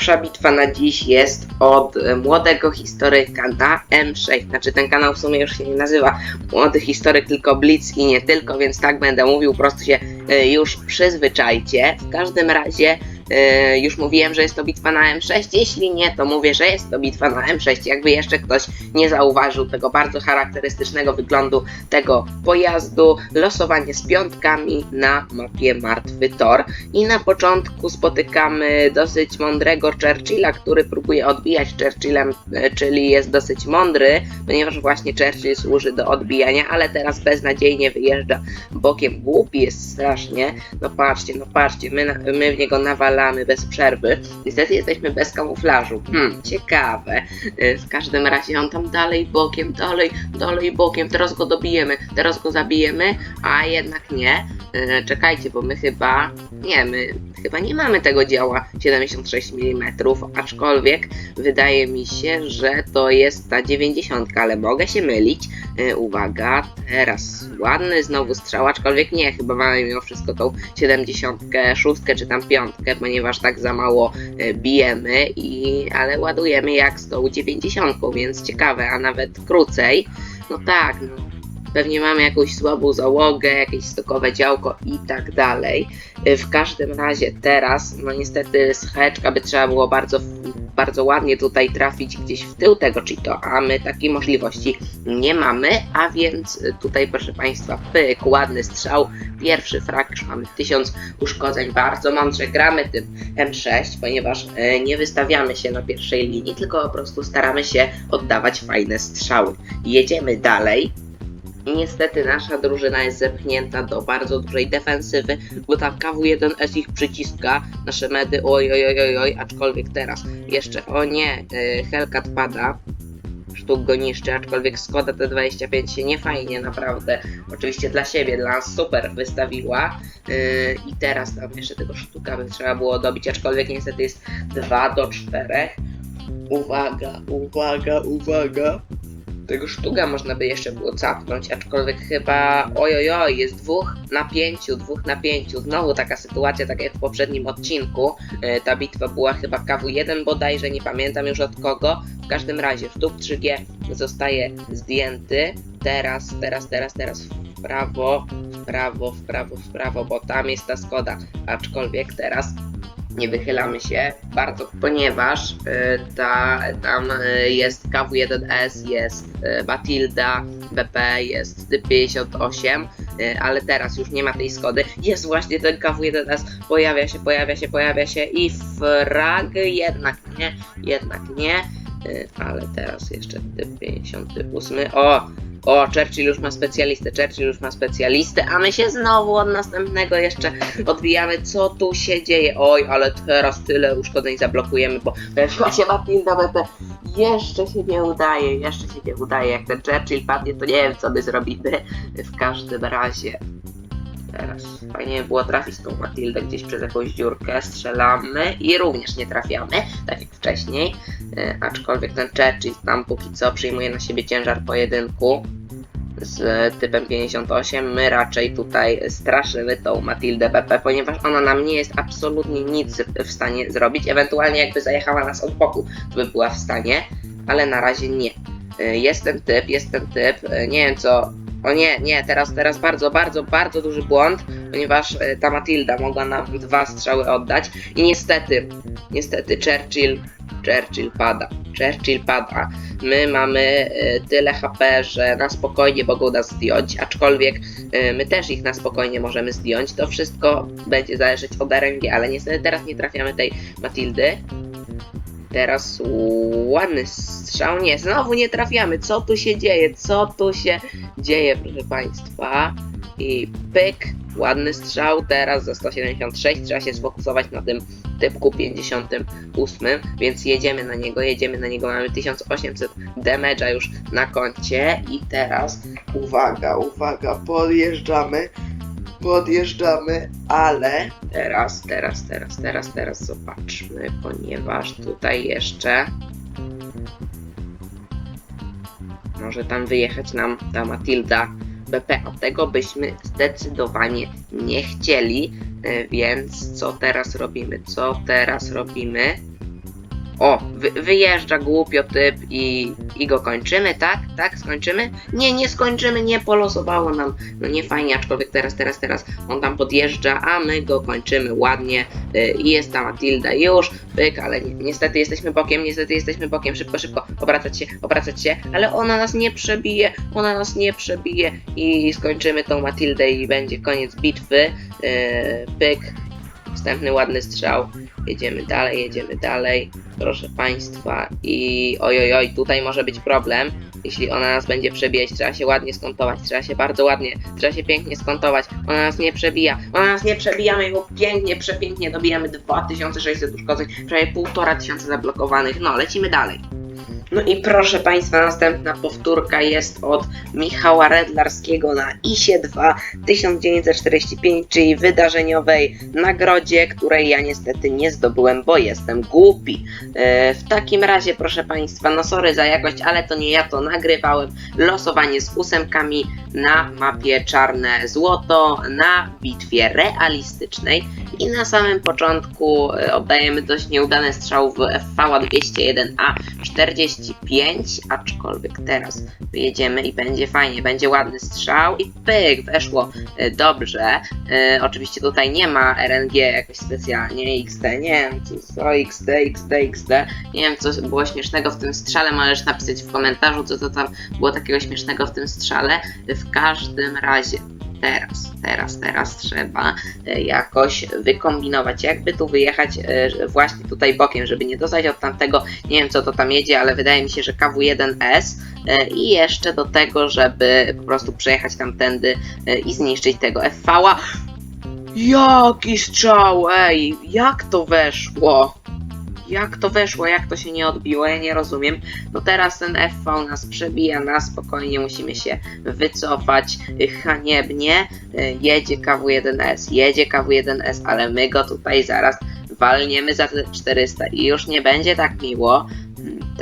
Pierwsza bitwa na dziś jest od e, młodego historyka na M6. Znaczy ten kanał w sumie już się nie nazywa Młody Historyk, tylko Blitz i nie tylko, więc tak będę mówił, po prostu się e, już przyzwyczajcie. W każdym razie już mówiłem, że jest to bitwa na M6. Jeśli nie, to mówię, że jest to bitwa na M6. Jakby jeszcze ktoś nie zauważył tego bardzo charakterystycznego wyglądu tego pojazdu, losowanie z piątkami na mapie Martwy Tor. I na początku spotykamy dosyć mądrego Churchilla, który próbuje odbijać Churchillem, e, czyli jest dosyć mądry, ponieważ właśnie Churchill służy do odbijania, ale teraz beznadziejnie wyjeżdża bokiem. Głupi jest strasznie. No patrzcie, no patrzcie, my, my w niego nawalamy bez przerwy. Niestety jesteśmy bez kamuflażu. Hmm, ciekawe. E, W każdym razie on tam dalej bokiem, dalej, dalej bokiem. Teraz go dobijemy, teraz go zabijemy, a jednak nie. E, Czekajcie, bo my chyba, nie, my chyba nie mamy tego działa 76 mm, aczkolwiek wydaje mi się, że to jest ta 90, ale mogę się mylić. E, Uwaga, teraz ładny znowu strzał, aczkolwiek nie, chyba mamy mimo wszystko tą 76 czy tam 5, ponieważ tak za mało e, bijemy, i, ale ładujemy jak z tą 90, więc ciekawe, a nawet krócej. No tak, no, Pewnie mamy jakąś słabą załogę, jakieś stokowe działko i tak dalej. Y, W każdym razie teraz, no niestety z heczka by trzeba było bardzo, bardzo ładnie tutaj trafić gdzieś w tył tego cheato, a my takiej możliwości nie mamy, a więc y, tutaj proszę Państwa, pyk, ładny strzał, pierwszy frak, już mamy 1000 uszkodzeń, bardzo mądrze gramy tym M6, ponieważ y, nie wystawiamy się na pierwszej linii, tylko po prostu staramy się oddawać fajne strzały. Jedziemy dalej. Niestety nasza drużyna jest zepchnięta do bardzo dużej defensywy, bo tam KW1S ich przyciska, nasze medy oj oj oj oj, oj aczkolwiek teraz jeszcze, o nie, yy, Hellcat pada, sztuk go niszczy, aczkolwiek Skoda T25 się nie fajnie naprawdę, oczywiście dla siebie, dla nas super wystawiła yy, i teraz tam jeszcze tego sztuka by trzeba było dobić, aczkolwiek niestety jest 2 do 4. Uwaga, uwaga, uwaga tego sztuga można by jeszcze było capnąć, aczkolwiek chyba ojojoj, jest dwóch na pięciu, dwóch na pięciu. Znowu taka sytuacja, tak jak w poprzednim odcinku. E, ta bitwa była chyba KW1 bodajże, nie pamiętam już od kogo. W każdym razie sztuk 3G zostaje zdjęty. Teraz, teraz, teraz, teraz w prawo, w prawo, w prawo, w prawo, bo tam jest ta Skoda. Aczkolwiek teraz nie wychylamy się bardzo, ponieważ y, ta, tam y, jest KW1S, jest y, Batilda, BP, jest typ 58, y, ale teraz już nie ma tej Skody. Jest właśnie ten KW1S, pojawia się, pojawia się, pojawia się i frag jednak nie, jednak nie, ale teraz jeszcze typ 58. O! O, Churchill już ma specjalistę, Churchill już ma specjalistę, a my się znowu od następnego jeszcze odbijamy. Co tu się dzieje? Oj, ale teraz tyle uszkodzeń zablokujemy, bo się Matilda BP. Jeszcze się nie udaje, jeszcze się nie udaje. Jak ten Churchill padnie, to nie wiem, co my zrobimy. W każdym razie. Teraz fajnie by było trafić tą Matildę gdzieś przez jakąś dziurkę, strzelamy i również nie trafiamy, tak jak wcześniej. E, aczkolwiek ten Churchill tam póki co przyjmuje na siebie ciężar pojedynku z typem 58. My raczej tutaj straszymy tą Matildę BP, ponieważ ona nam nie jest absolutnie nic w stanie zrobić. Ewentualnie jakby zajechała nas od boku, to by była w stanie, ale na razie nie. E, Jest ten typ, jest ten typ. e, Nie wiem co. O nie, nie, teraz, teraz bardzo, bardzo, bardzo duży błąd, ponieważ e, ta Matilda mogła nam dwa strzały oddać i niestety, niestety Churchill, Churchill pada, Churchill pada. My mamy e, tyle HP, że na spokojnie mogą nas zdjąć, aczkolwiek e, my też ich na spokojnie możemy zdjąć. To wszystko będzie zależeć od RNG, ale niestety teraz nie trafiamy tej Matildy. Teraz ładny strzał. Nie, znowu nie trafiamy. Co tu się dzieje? Co tu się dzieje, proszę Państwa? I pyk, ładny strzał. Teraz za 176 trzeba się sfokusować na tym typku 58, więc jedziemy na niego, jedziemy na niego. Mamy 1800 damage'a już na koncie. I teraz, uwaga, uwaga, podjeżdżamy podjeżdżamy, ale teraz, teraz, teraz, teraz, teraz zobaczmy, ponieważ tutaj jeszcze może tam wyjechać nam ta Matilda BP, a tego byśmy zdecydowanie nie chcieli, e, więc co teraz robimy? Co teraz robimy? O, wy, wyjeżdża głupio typ i, i go kończymy, tak? Tak, skończymy? Nie, nie skończymy, nie polosowało nam. No nie fajnie, aczkolwiek teraz, teraz, teraz on tam podjeżdża, a my go kończymy ładnie y, i jest ta Matilda już, pyk, ale ni niestety jesteśmy bokiem, niestety jesteśmy bokiem, szybko, szybko, obracać się, obracać się, ale ona nas nie przebije, ona nas nie przebije i skończymy tą Matildę i będzie koniec bitwy, y, pyk, Następny ładny strzał. Jedziemy dalej, jedziemy dalej. Proszę Państwa. I oj, oj, tutaj może być problem. Jeśli ona nas będzie przebijać, trzeba się ładnie skontować. Trzeba się bardzo ładnie, trzeba się pięknie skontować. Ona nas nie przebija. Ona nas nie przebija, my ją pięknie, przepięknie dobijamy 2600 uszkodzeń. Prawie półtora tysiąca zablokowanych. No, lecimy dalej. No i proszę Państwa, następna powtórka jest od Michała Redlarskiego na ISie 2 1945, czyli wydarzeniowej nagrodzie, której ja niestety nie zdobyłem, bo jestem głupi. E, w takim razie, proszę Państwa, no sorry za jakość, ale to nie ja to nagrywałem. Losowanie z ósemkami na mapie czarne złoto na bitwie realistycznej i na samym początku e, oddajemy dość nieudany strzał w FV 201A 45, aczkolwiek teraz wyjedziemy i będzie fajnie, będzie ładny strzał i pyk, weszło e, dobrze. E, oczywiście tutaj nie ma RNG jakoś specjalnie, XD, nie wiem co, co XD, XD, XD, nie wiem co było śmiesznego w tym strzale, możesz napisać w komentarzu co to tam było takiego śmiesznego w tym strzale. W każdym razie teraz, teraz, teraz trzeba e, jakoś wykombinować, jakby tu wyjechać e, właśnie tutaj bokiem, żeby nie dostać od tamtego, nie wiem co to tam jedzie, ale wydaje mi się, że KW1S e, i jeszcze do tego, żeby po prostu przejechać tamtędy i zniszczyć tego FV-a. Jaki strzał, ej, jak to weszło? Jak to weszło, jak to się nie odbiło, ja nie rozumiem. No teraz ten FV nas przebija na spokojnie, musimy się wycofać haniebnie. Jedzie KW1S, jedzie KW1S, ale my go tutaj zaraz walniemy za te 400 i już nie będzie tak miło.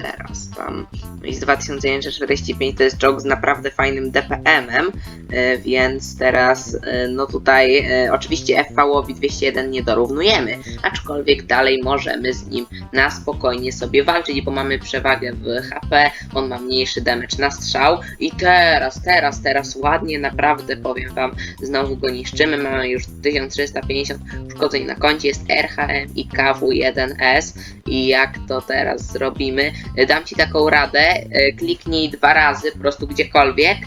Teraz tam i z 2145 to jest czołg z naprawdę fajnym DPM-em, y, więc teraz y, no tutaj y, oczywiście FV-owi 201 nie dorównujemy, aczkolwiek dalej możemy z nim na spokojnie sobie walczyć, bo mamy przewagę w HP, on ma mniejszy damage na strzał i teraz, teraz, teraz ładnie naprawdę powiem wam, znowu go niszczymy, mamy już 1350 uszkodzeń na koncie, jest RHM i KW1S i jak to teraz zrobimy? Dam ci taką radę, e, kliknij dwa razy po prostu gdziekolwiek,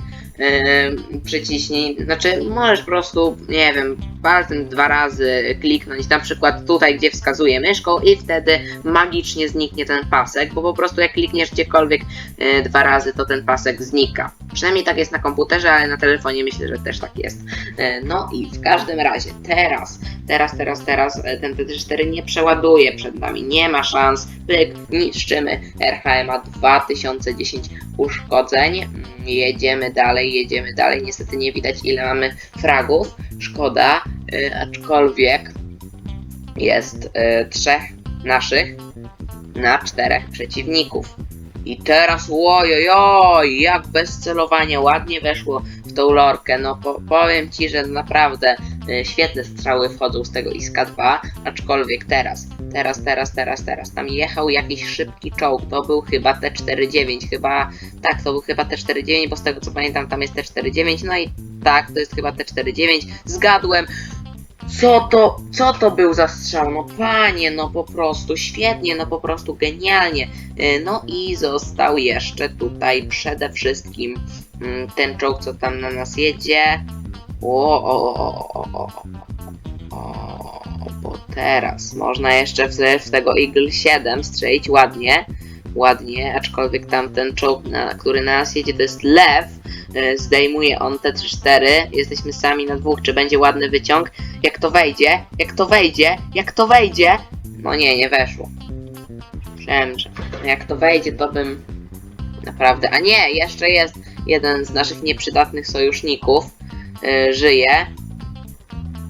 przyciśnij, znaczy możesz po prostu, nie wiem, palcem dwa razy kliknąć, na przykład tutaj, gdzie wskazuje myszką i wtedy magicznie zniknie ten pasek, bo po prostu jak klikniesz gdziekolwiek e, dwa razy, to ten pasek znika. Przynajmniej tak jest na komputerze, ale na telefonie myślę, że też tak jest. E, No i w każdym razie teraz, teraz, teraz, teraz e, ten TT4 nie przeładuje przed nami, nie ma szans, pyk, niszczymy RHMA 2010 uszkodzeń, Mm, jedziemy dalej, jedziemy dalej, niestety nie widać ile mamy fragów, szkoda, e, aczkolwiek jest e, trzech naszych na czterech przeciwników. I teraz ojojoj, jak bez celowania ładnie weszło tą lorkę. No po, powiem ci, że naprawdę y, świetne strzały wchodzą z tego Iska 2, aczkolwiek teraz, teraz, teraz, teraz, teraz. Tam jechał jakiś szybki czołg, to był chyba T49, chyba, tak, to był chyba T49, bo z tego co pamiętam tam jest T49, no i tak, to jest chyba T49, zgadłem. Co to, co to był za strzał? No panie, no po prostu świetnie, no po prostu genialnie. Y, No i został jeszcze tutaj przede wszystkim mm, ten czołg, co tam na nas jedzie. O, o, o, o, o, o, bo teraz można jeszcze w, w tego Eagle 7 strzelić ładnie, ładnie, aczkolwiek tamten czołg, na, który na nas jedzie, to jest lew. Y, Zdejmuje on T34, jesteśmy sami na dwóch, czy będzie ładny wyciąg? Jak to wejdzie? Jak to wejdzie? Jak to wejdzie? No nie, nie weszło. Przemrze. No Jak to wejdzie, to bym naprawdę. A nie, jeszcze jest jeden z naszych nieprzydatnych sojuszników. Yy, żyje.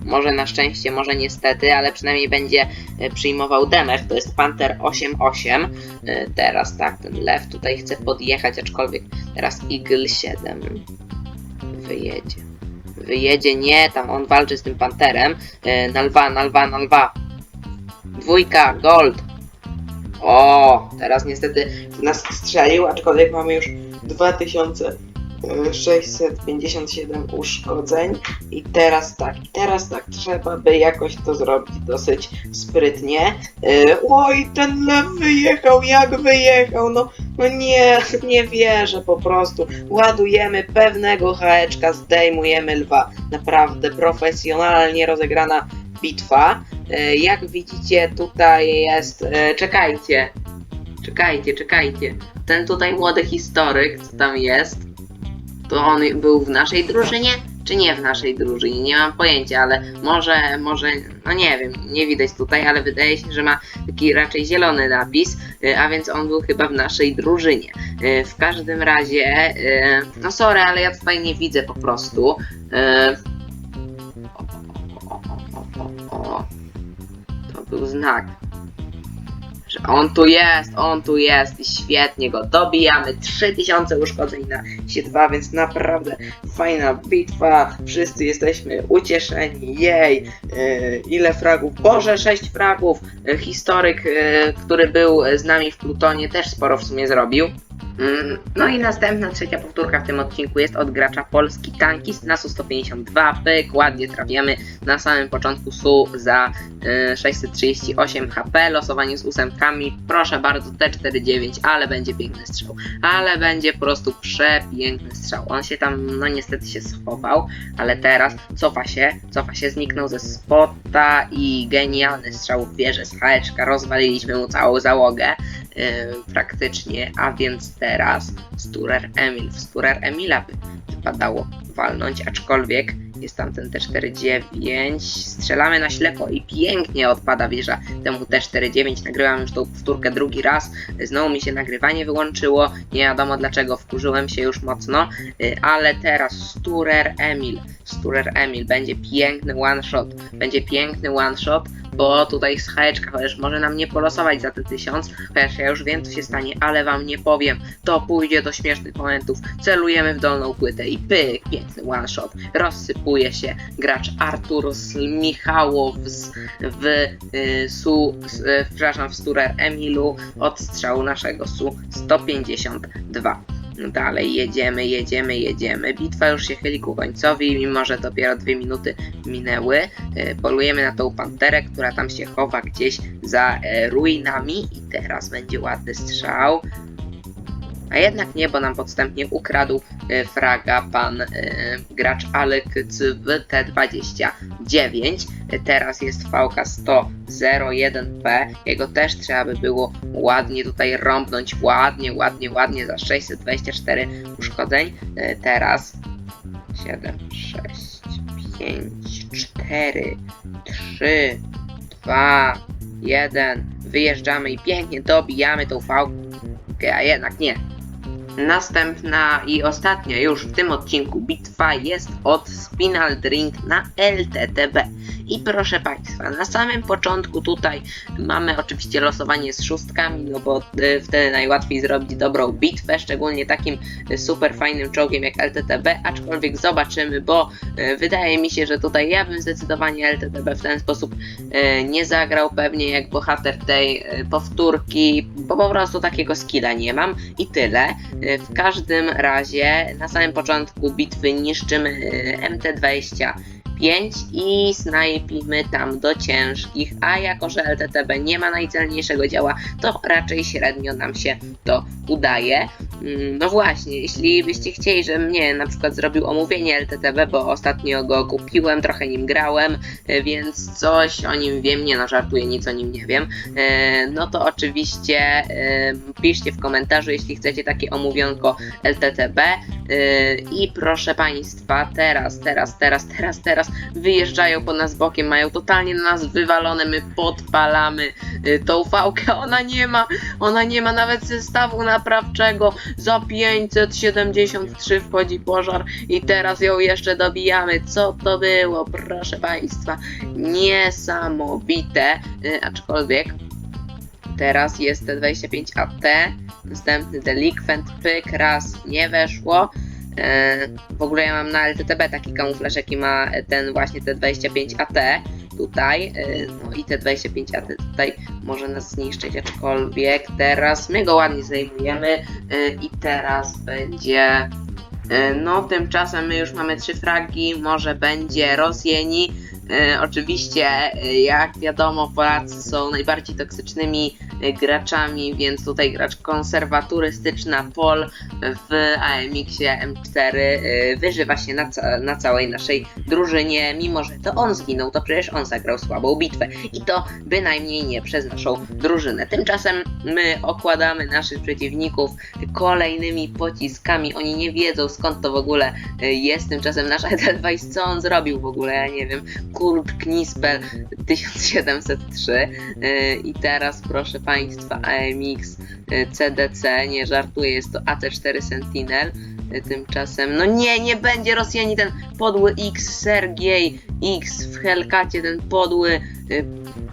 Może na szczęście, może niestety, ale przynajmniej będzie yy, przyjmował damage. To jest Panther 8-8. Yy, teraz tak, ten lew tutaj chce podjechać, aczkolwiek teraz Eagle 7 wyjedzie. Wyjedzie, nie, tam on walczy z tym panterem. Yy, na lwa, na lwa, na lwa. Dwójka, gold. O, teraz niestety nas strzelił, aczkolwiek mamy już 2657 uszkodzeń. I teraz tak, teraz tak, trzeba by jakoś to zrobić dosyć sprytnie. Yy, oj, ten lew wyjechał, jak wyjechał, no, no nie, nie wierzę po prostu. Ładujemy pewnego haeczka, zdejmujemy lwa. Naprawdę profesjonalnie rozegrana bitwa. E, Jak widzicie, tutaj jest. e, Czekajcie. Czekajcie, czekajcie. Ten tutaj młody historyk, co tam jest, to on był w naszej drużynie, czy nie w naszej drużynie? Nie mam pojęcia, ale może, może, no nie wiem, nie widać tutaj, ale wydaje się, że ma taki raczej zielony napis, e, a więc on był chyba w naszej drużynie. E, W każdym razie, e, no sorry, ale ja tutaj nie widzę po prostu. To był znak. Że on tu jest, on tu jest i świetnie go dobijamy. 3000 uszkodzeń na się 2, więc naprawdę fajna bitwa. Wszyscy jesteśmy ucieszeni. Jej, e, ile fragów? Boże, 6 fragów. Historyk, e, który był z nami w Plutonie, też sporo w sumie zrobił. Mm, No i następna, trzecia powtórka w tym odcinku jest od gracza Polski Tankist na SU-152. Pyk, ładnie trafiamy na samym początku SU za y, 638 HP, losowanie z ósemkami, proszę bardzo T49, ale będzie piękny strzał, ale będzie po prostu przepiękny strzał. On się tam, no niestety się schował, ale teraz cofa się, cofa się, zniknął ze spota i genialny strzał w wieżę z rozwaliliśmy mu całą załogę praktycznie, a więc teraz Sturer Emil, w Sturer Emila wypadało walnąć, aczkolwiek jest tam ten T49, strzelamy na ślepo i pięknie odpada wieża temu T49, nagrywam już tą powtórkę drugi raz, znowu mi się nagrywanie wyłączyło, nie wiadomo dlaczego, wkurzyłem się już mocno, y, ale teraz Sturer Emil, Sturer Emil, będzie piękny one shot, będzie piękny one shot, bo tutaj z haeczka, chociaż może nam nie polosować za te tysiąc, chociaż ja już wiem co się stanie, ale wam nie powiem, to pójdzie do śmiesznych momentów, celujemy w dolną płytę i pyk, piękny one shot, rozsypuje się gracz Artur z Michałow z, w y, Su, s, y, przepraszam, w Sturer Emilu. Od strzału naszego Su 152. No Dalej jedziemy, jedziemy, jedziemy. Bitwa już się chyli ku końcowi, mimo że dopiero dwie minuty minęły. E, Polujemy na tą panterę, która tam się chowa gdzieś za e, ruinami. I teraz będzie ładny strzał. A jednak nie, bo nam podstępnie ukradł e, fraga pan e, gracz Alek w T29. E, Teraz jest VK 101P. Jego też trzeba by było ładnie tutaj rąbnąć. Ładnie, ładnie, ładnie za 624 uszkodzeń. E, Teraz 7, 6, 5, 4, 3, 2, 1. Wyjeżdżamy i pięknie dobijamy tą fałkę, a jednak nie. Następna i ostatnia już w tym odcinku bitwa jest od Spinal Drink na LTTB. I proszę Państwa, na samym początku tutaj mamy oczywiście losowanie z szóstkami, no bo y, wtedy najłatwiej zrobić dobrą bitwę, szczególnie takim y, super fajnym czołgiem jak LTTB, aczkolwiek zobaczymy, bo y, wydaje mi się, że tutaj ja bym zdecydowanie LTTB w ten sposób nie zagrał, pewnie jak bohater tej powtórki, bo po prostu takiego skilla nie mam i tyle. W każdym razie na samym początku bitwy niszczymy y, MT-20 5 i snajpimy tam do ciężkich, a jako że LTTB nie ma najcelniejszego działa, to raczej średnio nam się to udaje. Mm, No właśnie, jeśli byście chcieli, żebym nie na przykład zrobił omówienie LTTB, bo ostatnio go kupiłem, trochę nim grałem, e, więc coś o nim wiem, nie no żartuję, nic o nim nie wiem, e, no to oczywiście e, piszcie w komentarzu, jeśli chcecie takie omówionko LTTB i proszę Państwa, teraz, teraz, teraz, teraz, teraz wyjeżdżają po nas bokiem, mają totalnie na nas wywalone, my podpalamy y, tą fałkę, ona nie ma, ona nie ma nawet zestawu naprawczego, za 573 wchodzi pożar i teraz ją jeszcze dobijamy, co to było, proszę Państwa, niesamowite, y, aczkolwiek teraz jest T25AT, następny delikwent, pyk, raz, nie weszło, w ogóle ja mam na LTTB taki kamuflaż, jaki ma ten właśnie T25 AT tutaj. E, no i T25 AT tutaj może nas zniszczyć, aczkolwiek teraz my go ładnie zdejmujemy e, i teraz będzie. e, No, tymczasem my już mamy trzy fragi, może będzie Rosjeni. E, oczywiście, e, jak wiadomo, Polacy są najbardziej toksycznymi e, graczami, więc tutaj gracz konserwaturystyczna Pol w AMX-ie M4 y, wyżywa się na, ca- na całej naszej drużynie, mimo że to on zginął, to przecież on zagrał słabą bitwę i to bynajmniej nie przez naszą drużynę. Tymczasem my okładamy naszych przeciwników kolejnymi pociskami, oni nie wiedzą skąd to w ogóle jest, tymczasem nasz Edelweiss, co on zrobił w ogóle, ja nie wiem, Kurt Knispel 1703 y, i teraz proszę Państwa AMX CDC, nie żartuję, jest to AC4 Sentinel. Y, Tymczasem, no nie, nie będzie Rosjani, ten podły X, Sergiej X w Hellcacie, ten podły,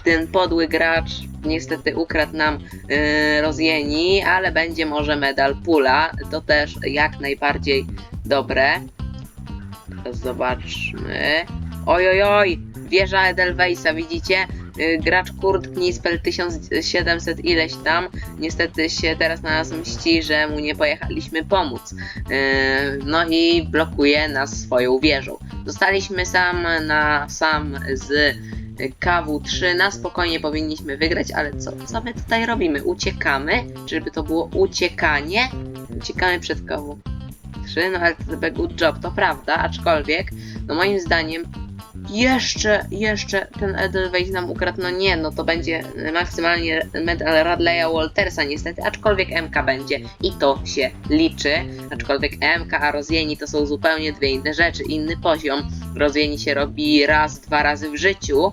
ten podły gracz niestety ukradł nam y, Rosjani, ale będzie może medal Pula, to też jak najbardziej dobre. Zobaczmy. Oj, oj, oj, wieża Edelweissa, widzicie? Y, Gracz Kurt Knispel 1700 ileś tam, niestety się teraz na nas mści, że mu nie pojechaliśmy pomóc. Yy, No i blokuje nas swoją wieżą. Zostaliśmy sam na sam z KW3. Na spokojnie powinniśmy wygrać, ale co, co my tutaj robimy? Uciekamy? Żeby to było uciekanie? Uciekamy przed KW3, no ale to good job, to prawda, aczkolwiek, no moim zdaniem jeszcze, jeszcze ten Edelweiss nam ukradł, no nie, no to będzie maksymalnie medal Radleya Waltersa niestety, aczkolwiek MK będzie. I to się liczy, aczkolwiek MK a Rozjeni to są zupełnie dwie inne rzeczy, inny poziom, Rozjeni się robi raz, dwa razy w życiu,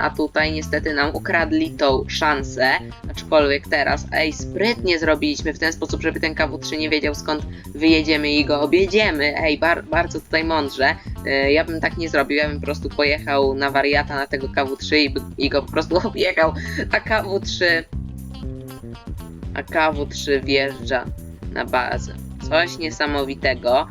a tutaj niestety nam ukradli tą szansę, aczkolwiek teraz, ej, sprytnie zrobiliśmy w ten sposób, żeby ten KW3 nie wiedział skąd wyjedziemy i go objedziemy, ej, bar bardzo tutaj mądrze, E, Ja bym tak nie zrobił, ja bym po prostu pojechał na wariata na tego KW3 i, i go po prostu objechał, a KW3 a KW3 wjeżdża na bazę. Coś niesamowitego.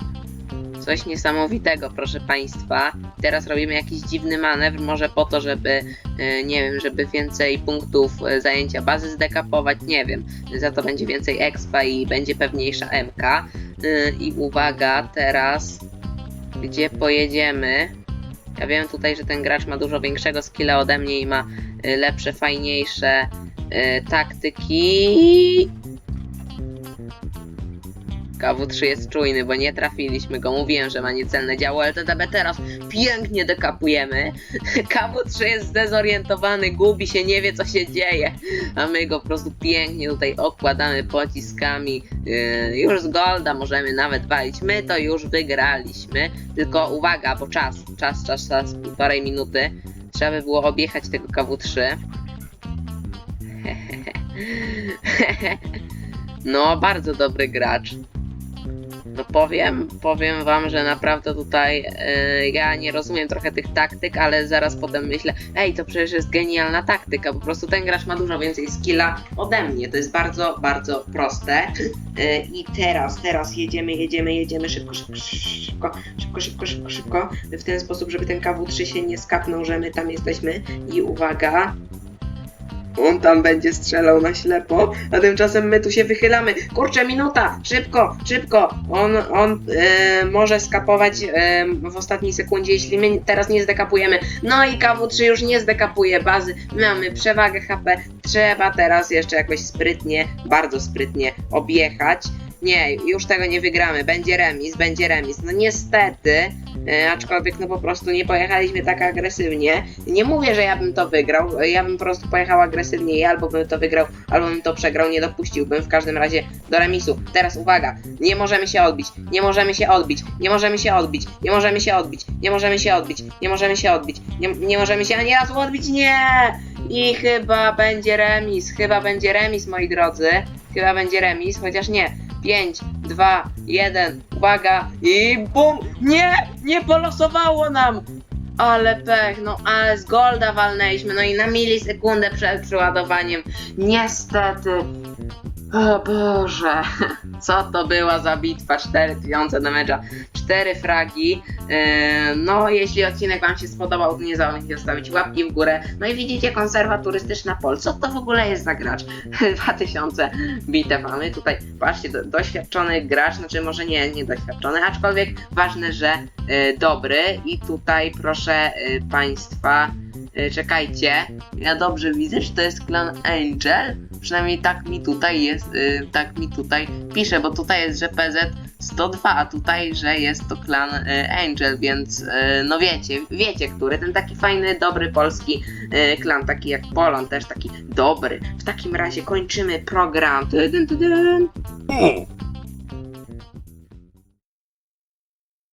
Coś niesamowitego, proszę Państwa. Teraz robimy jakiś dziwny manewr, może po to, żeby, e, nie wiem, żeby więcej punktów e, zajęcia bazy zdekapować, nie wiem. Za to będzie więcej expa i będzie pewniejsza MK. E, I uwaga, teraz gdzie pojedziemy. Ja wiem tutaj, że ten gracz ma dużo większego skilla ode mnie i ma lepsze, fajniejsze taktyki. KW3 jest czujny, bo nie trafiliśmy go. Mówiłem, że ma niecelne działo, ale TDB teraz pięknie dekapujemy. KW3 jest zdezorientowany, gubi się, nie wie co się dzieje. A my go po prostu pięknie tutaj okładamy pociskami. Yy, już z Golda możemy nawet walić. My to już wygraliśmy. Tylko uwaga, bo czas, czas, czas, czas, półtorej minuty. Trzeba by było objechać tego KW3. No, bardzo dobry gracz. No powiem, powiem wam, że naprawdę tutaj e, ja nie rozumiem trochę tych taktyk, ale zaraz potem myślę, ej, to przecież jest genialna taktyka, po prostu ten gracz ma dużo więcej skilla ode mnie, to jest bardzo, bardzo proste. E, I teraz, teraz jedziemy, jedziemy, jedziemy szybko, szybko, szybko, szybko, szybko, szybko, szybko, w ten sposób, żeby ten KW3 się nie skapnął, że my tam jesteśmy. I uwaga, on tam będzie strzelał na ślepo, a tymczasem my tu się wychylamy. Kurczę, minuta! Szybko, szybko! On, on e, może skapować e, w ostatniej sekundzie, jeśli my teraz nie zdekapujemy. No i KW3 już nie zdekapuje bazy. Mamy przewagę HP. Trzeba teraz jeszcze jakoś sprytnie, bardzo sprytnie objechać. Nie, już tego nie wygramy. Będzie remis, będzie remis. No niestety, e, aczkolwiek no po prostu nie pojechaliśmy tak agresywnie. Nie mówię, że ja bym to wygrał. Ja bym po prostu pojechał agresywniej, albo bym to wygrał, albo bym to przegrał. Nie dopuściłbym w każdym razie do remisu. Teraz uwaga, nie możemy się odbić, nie możemy się odbić, nie możemy się odbić, nie możemy się odbić, nie możemy się odbić, nie możemy się odbić, nie, nie możemy się ani razu odbić, nie! I chyba będzie remis, chyba będzie remis, moi drodzy. Chyba będzie remis, chociaż nie. 5, 2, 1, uwaga i bum! Nie! Nie polosowało nam! Ale pech, no ale z golda walnęliśmy, no i na milisekundę przed przeładowaniem. Niestety. O Boże, co to była za bitwa? 4000 damage'a, 4 fragi. Yy, no, jeśli odcinek Wam się spodobał, nie zapomnijcie zostawić łapki w górę. No i widzicie, konserwa turystyczna Pol. Co to w ogóle jest za gracz? 2000 bitew mamy. Tutaj, patrzcie, do, doświadczony gracz, znaczy może nie, nie doświadczony, aczkolwiek ważne, że yy, dobry. I tutaj proszę yy, Państwa, czekajcie. Ja dobrze widzę, że to jest klan Angel. Przynajmniej tak mi tutaj jest, y, tak mi tutaj pisze, bo tutaj jest, że PZ 102, a tutaj, że jest to klan y, Angel, więc y, no wiecie, wiecie, który, ten taki fajny, dobry polski y, klan, taki jak Polon, też taki dobry. W takim razie kończymy program. Tydyn, tydyn. O,